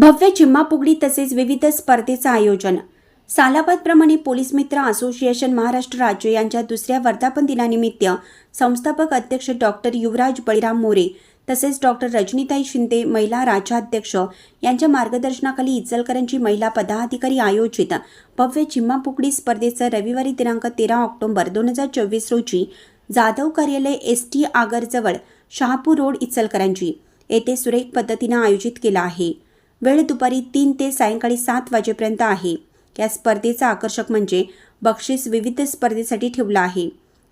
भव्य चिम्मापुगडी तसेच विविध स्पर्धेचं आयोजन. सालाबादप्रमाणे पोलीस मित्र असोसिएशन महाराष्ट्र राज्य यांच्या दुसऱ्या वर्धापन दिनानिमित्त संस्थापक अध्यक्ष डॉक्टर युवराज बळीराम मोरे तसेच डॉक्टर रजनीताई शिंदे महिला राज्याध्यक्ष यांच्या मार्गदर्शनाखाली इचलकरंजी महिला पदाधिकारी आयोजित भव्य चिम्मापुगडी स्पर्धेचं रविवारी दिनांक तेरा ऑक्टोबर दोन हजार चोवीस रोजी जाधव कार्यालय एस टी आगरजवळ शहापूर रोड इचलकरंजी येथे सुरेख पद्धतीनं आयोजित केला आहे. वेळ दुपारी तीन ते सायंकाळी सात वाजेपर्यंत आहे. या स्पर्धेचा आकर्षक म्हणजे बक्षीस विविध स्पर्धेसाठी ठेवलं आहे.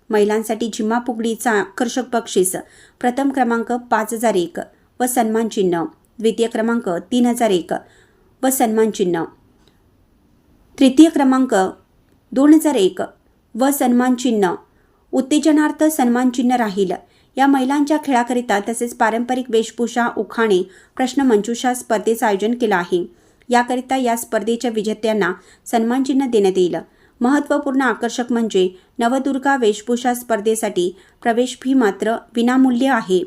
महिलांसाठी जिम्मा फुगडीचा आकर्षक बक्षीस प्रथम क्रमांक पाच हजार एक व सन्मान चिन्ह द्वितीय क्रमांक तीन हजार एक व सन्मान चिन्ह. तृतीय क्रमांक दोन हजार एक व सन्मान चिन्ह. उत्तेजनार्थ सन्मान चिन्ह राहील. या महिलांच्या खेळाकरिता तसेच पारंपरिक वेशभूषा उखाणे प्रश्नमंजुषा स्पर्धेचं आयोजन केलं आहे. याकरिता या स्पर्धेच्या विजेत्यांना सन्मान चिन्ह देण्यात येईल. महत्त्वपूर्ण आकर्षक म्हणजे नवदुर्गा वेशभूषा स्पर्धेसाठी प्रवेश फी मात्र विनामूल्य आहे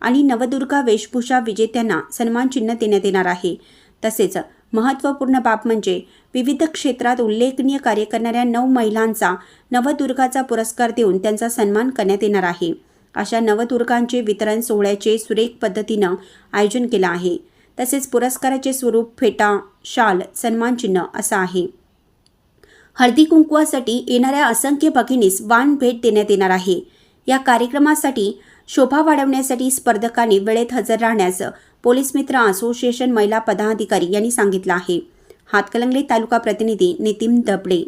आणि नवदुर्गा वेशभूषा विजेत्यांना सन्मान चिन्ह देण्यात येणार आहे. तसेच महत्त्वपूर्ण बाब म्हणजे विविध क्षेत्रात उल्लेखनीय कार्य करणाऱ्या नऊ महिलांचा नवदुर्गाचा पुरस्कार देऊन त्यांचा सन्मान करण्यात येणार आहे. अशा नवदुर्गांचे वितरण सोहळ्याचे सुरेख पद्धतीनं आयोजन केलं आहे. तसेच पुरस्काराचे स्वरूप फेटा शाल सन्मान चिन्ह असं आहे. हळदी कुंकुवासाठी येणाऱ्या असंख्य भगिनीस वाण भेट देण्यात येणार आहे. या कार्यक्रमासाठी शोभा वाढवण्यासाठी स्पर्धकांनी वेळेत हजर राहण्यास पोलीस मित्र असोसिएशन महिला पदाधिकारी यांनी सांगितलं आहे. हातकलंगले तालुका प्रतिनिधी नितीन दबडे